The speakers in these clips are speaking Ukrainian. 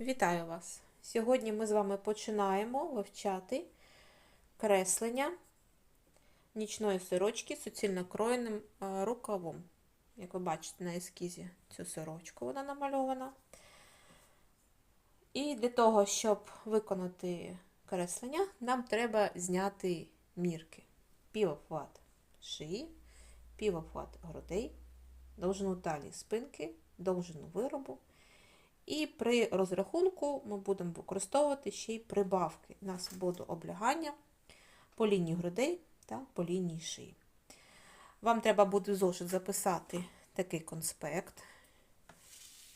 Вітаю вас! Сьогодні ми з вами починаємо вивчати креслення нічної сорочки суцільно кроєним е, рукавом. Як ви бачите на ескізі цю сорочку вона намальована. І для того, щоб виконати креслення, нам треба зняти мірки. Півохват шиї, півохват грудей, довжину талії спинки, довжину виробу. І при розрахунку ми будемо використовувати ще й прибавки. На свободу облягання по лінії грудей та по лінії шиї. Вам треба буде зошит записати такий конспект,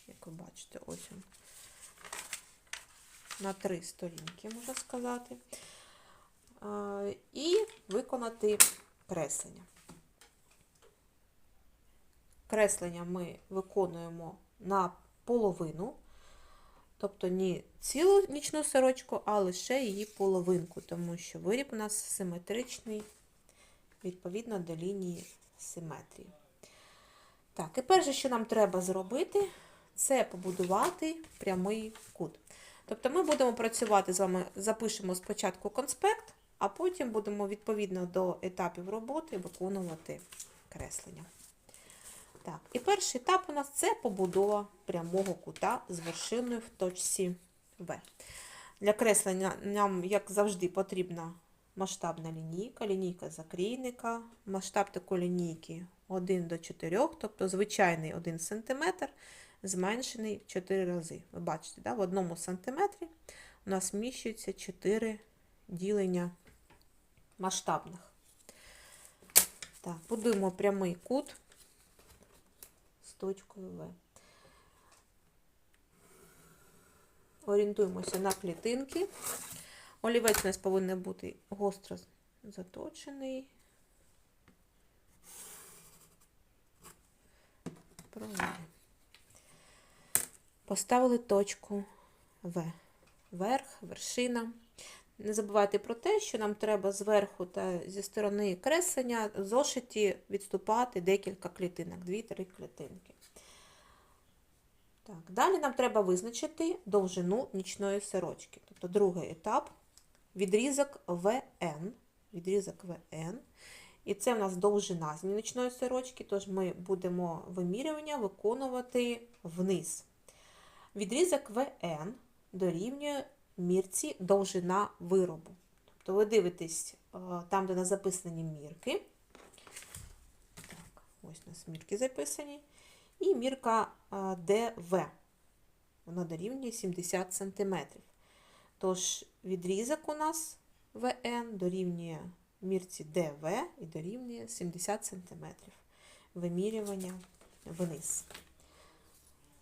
як ви бачите, ось він, на три сторінки, можна сказати, і виконати креслення. Креслення ми виконуємо на половину, тобто не цілу нічну сорочку, а лише її половинку, тому що виріб у нас симетричний відповідно до лінії симетрії. Так, і перше, що нам треба зробити, це побудувати прямий кут. Тобто ми будемо працювати з вами, запишемо спочатку конспект, а потім будемо відповідно до етапів роботи виконувати креслення. Так, і перший етап у нас це побудова прямого кута з вершиною в точці В. Для креслення нам, як завжди, потрібна масштабна лінійка, лінійка закрійника. Масштаб такої лінійки 1 до 4, тобто звичайний 1 см, зменшений в 4 рази. Ви бачите, да? в одному сантиметрі у нас вміщується 4 ділення масштабних. Так, будуємо прямий кут точкою В. Орієнтуємося на клітинки. Олівець у нас повинен бути гостро заточений. Провели. Поставили точку В. Верх, вершина. Не забувайте про те, що нам треба зверху та зі сторони креслення зошиті відступати декілька клітинок, 2-3 клітинки. Так, Далі нам треба визначити довжину нічної сорочки. Тобто другий етап відрізок ВН. Відрізок ВН. І це в нас довжина нічної сорочки, тож ми будемо вимірювання виконувати вниз. Відрізок ВН дорівнює мірці довжина виробу. Тобто ви дивитесь там, де на записані мірки. Так, ось у нас мірки записані. І мірка ДВ. Вона дорівнює 70 см. Тож відрізок у нас ВН дорівнює мірці ДВ і дорівнює 70 см. Вимірювання вниз.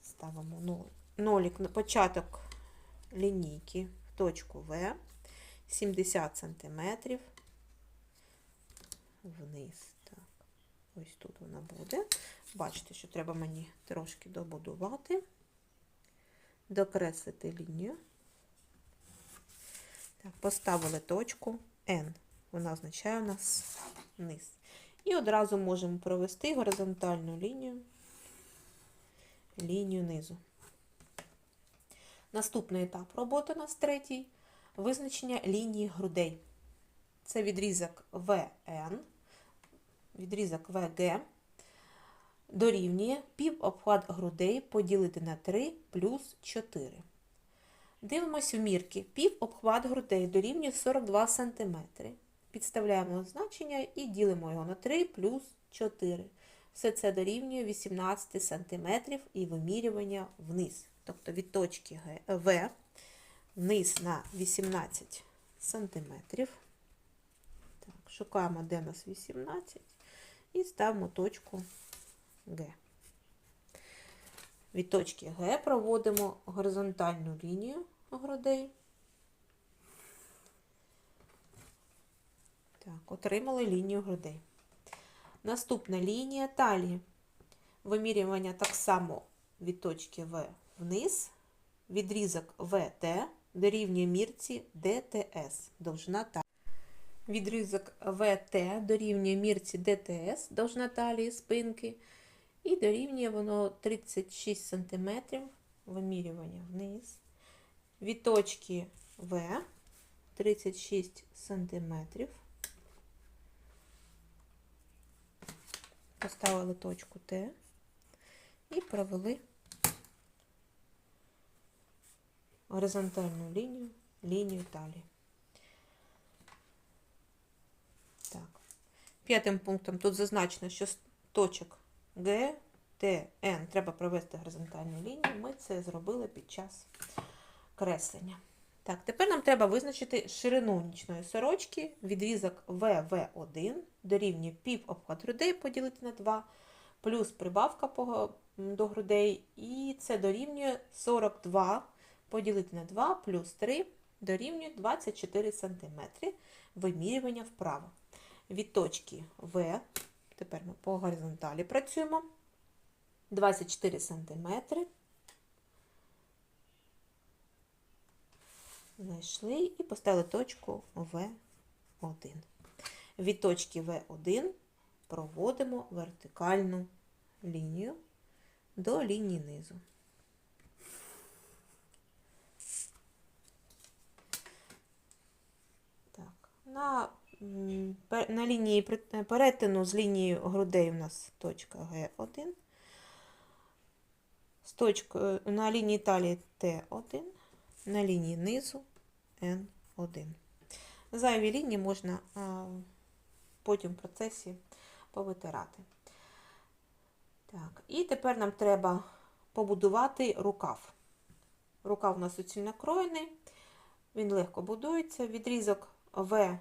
Ставимо нолик на початок лінійки в точку В, 70 см вниз. Так, ось тут вона буде. Бачите, що треба мені трошки добудувати, докреслити лінію. Так, Поставили точку N. Вона означає у нас вниз. І одразу можемо провести горизонтальну лінію, лінію низу. Наступний етап роботи у нас третій визначення лінії грудей. Це відрізок ВН, відрізок ВГ дорівнює пів обхват грудей поділити на 3 плюс 4. Дивимось в мірки. Пів обхват грудей дорівнює 42 см. Підставляємо значення і ділимо його на 3 плюс 4. Все це дорівнює 18 см і вимірювання вниз. Тобто від точки В вниз на 18 см. Так, Шукаємо, де у нас 18, і ставимо точку Г. Від точки Г проводимо горизонтальну лінію грудей. Так, отримали лінію грудей. Наступна лінія талії. Вимірювання так само від точки В вниз, відрізок ВТ дорівнює мірці ДТС, довжина талії. Відрізок ВТ дорівнює мірці ДТС, довжина талії спинки, і дорівнює воно 36 см вимірювання вниз. від точки В 36 сантиметрів. Поставили точку Т і провели горизонтальну лінію, лінію талії. Так. П'ятим пунктом тут зазначено, що з точок Г, Т, Н треба провести горизонтальну лінію. Ми це зробили під час креслення. Так, тепер нам треба визначити ширину нічної сорочки, відрізок ВВ1 дорівнює пів обхват грудей поділити на 2, плюс прибавка до грудей, і це дорівнює 42 поділити на 2 плюс 3 дорівнює 24 см. Вимірювання вправо. Від точки В, тепер ми по горизонталі працюємо, 24 см. Знайшли і поставили точку В1. Від точки В1 проводимо вертикальну лінію до лінії низу. Так, на, на лінії перетину з лінією грудей у нас точка Г1. З точкою на лінії талії Т1, на лінії низу Н1. Зайві лінії можна потім в процесі повитирати. Так, і тепер нам треба побудувати рукав. Рукав у нас суцільно він легко будується. Відрізок В,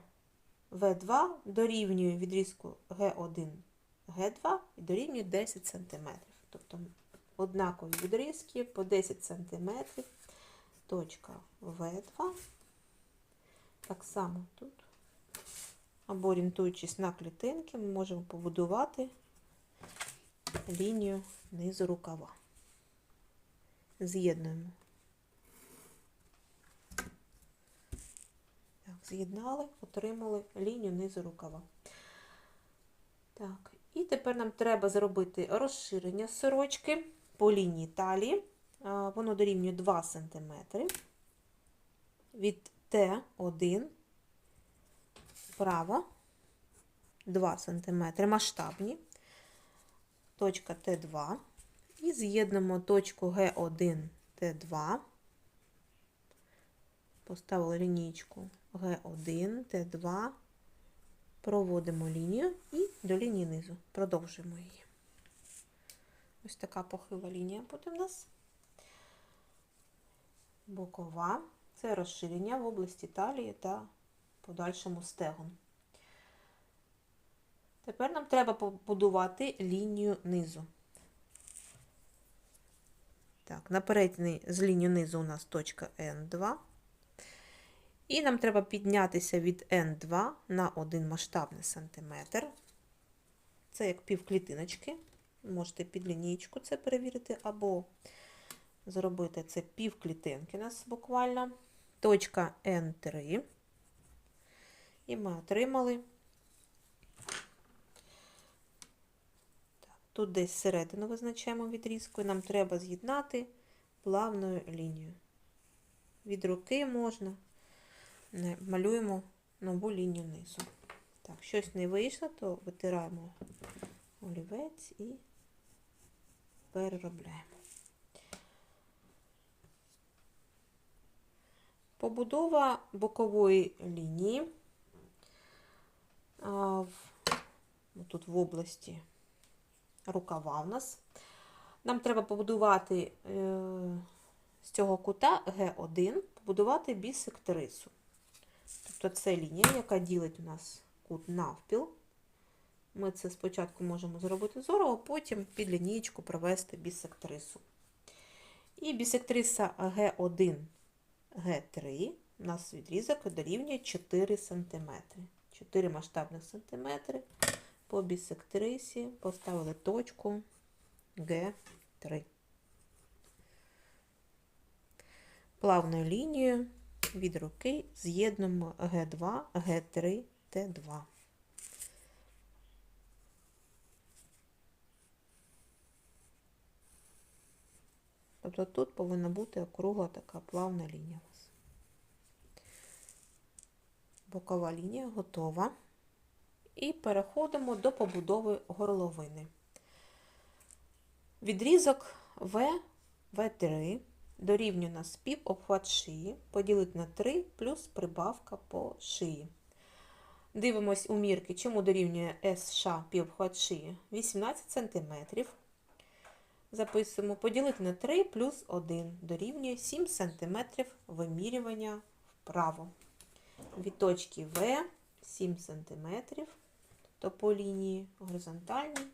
В2 дорівнює відрізку Г1, Г2 і дорівнює 10 см. Тобто однакові відрізки по 10 см. Точка В2. Так само тут. Або орієнтуючись на клітинки, ми можемо побудувати лінію низу рукава. З'єднуємо. З'єднали, отримали лінію низу рукава. Так, і тепер нам треба зробити розширення сорочки по лінії талії. Воно дорівнює 2 см. Від Т1 вправо 2 см масштабні точка Т2 і з'єднуємо точку Г1 Т2. Поставили лінійку Г1, Т2, проводимо лінію і до лінії низу. Продовжуємо її. Ось така похила лінія буде в нас. Бокова це розширення в області талії та подальшому стегон. Тепер нам треба побудувати лінію низу. Так, на з лінією низу у нас точка N2. І нам треба піднятися від N2 на один масштабний сантиметр. Це як півклітиночки. Можете під лінійку це перевірити, або зробити це півклітинки у нас буквально. Точка N3. І ми отримали. Тут десь середину визначаємо відрізкою, нам треба з'єднати плавною лінією. Від руки можна, малюємо нову лінію низу. Так, щось не вийшло, то витираємо олівець і переробляємо. Побудова бокової лінії а, в, тут в області рукава у нас. Нам треба побудувати е, з цього кута Г1, побудувати бісектрису. Тобто це лінія, яка ділить у нас кут навпіл. Ми це спочатку можемо зробити зорово, потім під лінієчку провести бісектрису. І бісектриса Г1, Г3 у нас відрізок дорівнює 4 см. 4 масштабних сантиметри по бісектрисі поставили точку Г3. Плавною лінією від руки з'єднуємо Г2, Г3, Т2. Тобто тут повинна бути округла така плавна лінія. Бокова лінія готова. І переходимо до побудови горловини. Відрізок В, В3 дорівнює нас пів обхват шиї, поділити на 3 плюс прибавка по шиї. Дивимось у мірки, чому дорівнює СШ пів обхват шиї 18 см. Записуємо поділити на 3 плюс 1 дорівнює 7 см вимірювання вправо. Від точки В 7 см, тобто по лінії горизонтальній.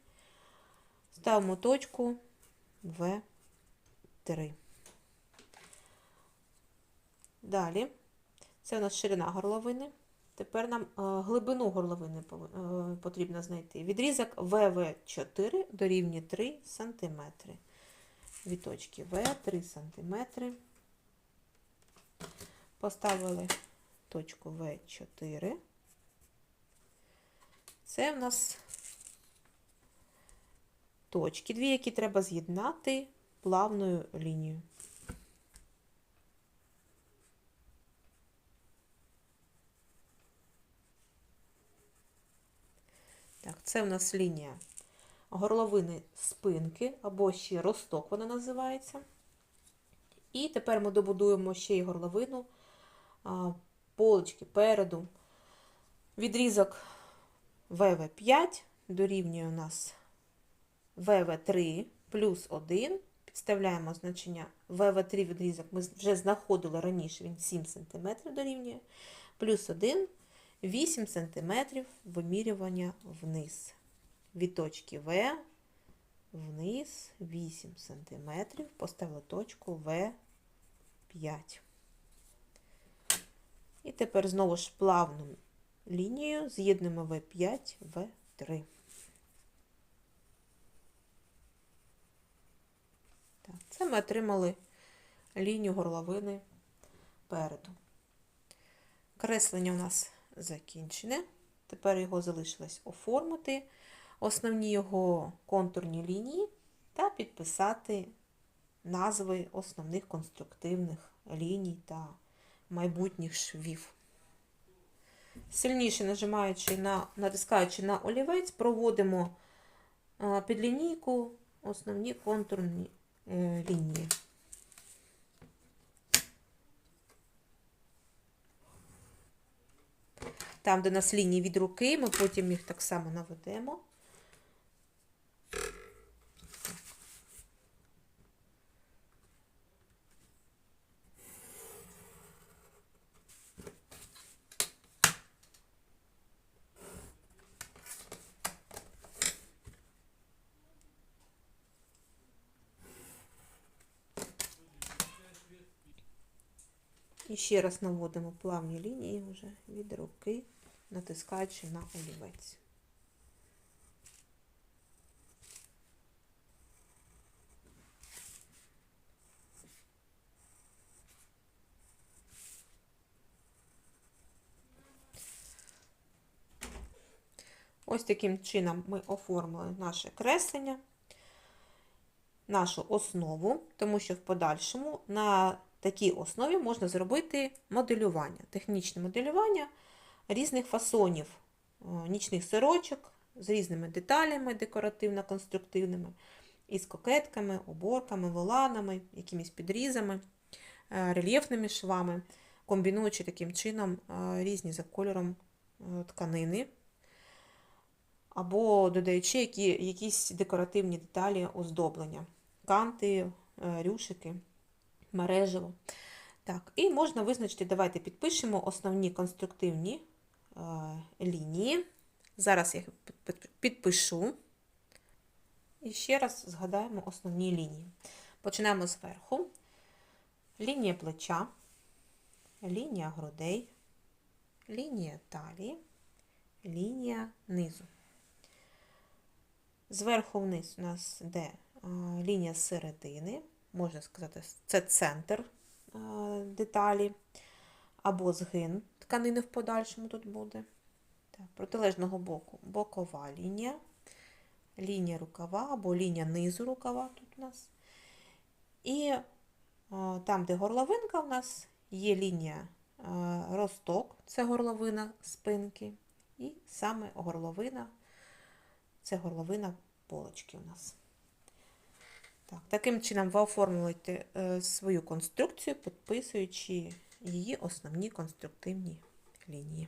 Ставимо точку В3. Далі, це у нас ширина горловини. Тепер нам е, глибину горловини е, потрібно знайти. Відрізок ВВ4 дорівнює 3 см. Від точки В 3 см. Поставили точку В4. Це в нас точки, дві, які треба з'єднати плавною лінією. Це в нас лінія горловини спинки, або ще росток вона називається. І тепер ми добудуємо ще й горловину полочки переду. Відрізок ВВ5 дорівнює у нас ВВ3 плюс 1. Підставляємо значення ВВ3 відрізок. Ми вже знаходили раніше, він 7 см дорівнює. Плюс 1 8 см вимірювання вниз. Від точки В вниз 8 см. Поставили точку В5. І тепер знову ж плавну лінію з'єднуємо В5, В3. Так, це ми отримали лінію горловини переду. Креслення у нас закінчене. Тепер його залишилось оформити, основні його контурні лінії та підписати назви основних конструктивних ліній та майбутніх швів. Сильніше нажимаючи на, натискаючи на олівець, проводимо а, під лінійку основні контурні е, лінії. Там, де у нас лінії від руки, ми потім їх так само наведемо. І ще раз наводимо плавні лінії вже від руки, натискаючи на олівець. Ось таким чином ми оформили наше креслення, нашу основу, тому що в подальшому на такій основі можна зробити моделювання, технічне моделювання різних фасонів нічних сорочок з різними деталями декоративно-конструктивними, із кокетками, оборками, воланами, якимись підрізами, е, рельєфними швами, комбінуючи таким чином е, різні за кольором е, тканини. Або додаючи які, якісь декоративні деталі оздоблення, канти, рюшики мережево. Так, і можна визначити, давайте підпишемо основні конструктивні лінії. Зараз я їх підпишу. І ще раз згадаємо основні лінії. Починаємо зверху. Лінія плеча, лінія грудей, лінія талії, лінія низу. Зверху вниз у нас йде лінія середини, можна сказати, це центр деталі, або згин тканини в подальшому тут буде. Так, протилежного боку бокова лінія, лінія рукава або лінія низу рукава тут у нас. І е, там, де горловинка у нас є лінія е, росток, це горловина спинки, і саме горловина, це горловина полочки у нас. Так, таким чином ви оформлюєте е, свою конструкцію, підписуючи її основні конструктивні лінії.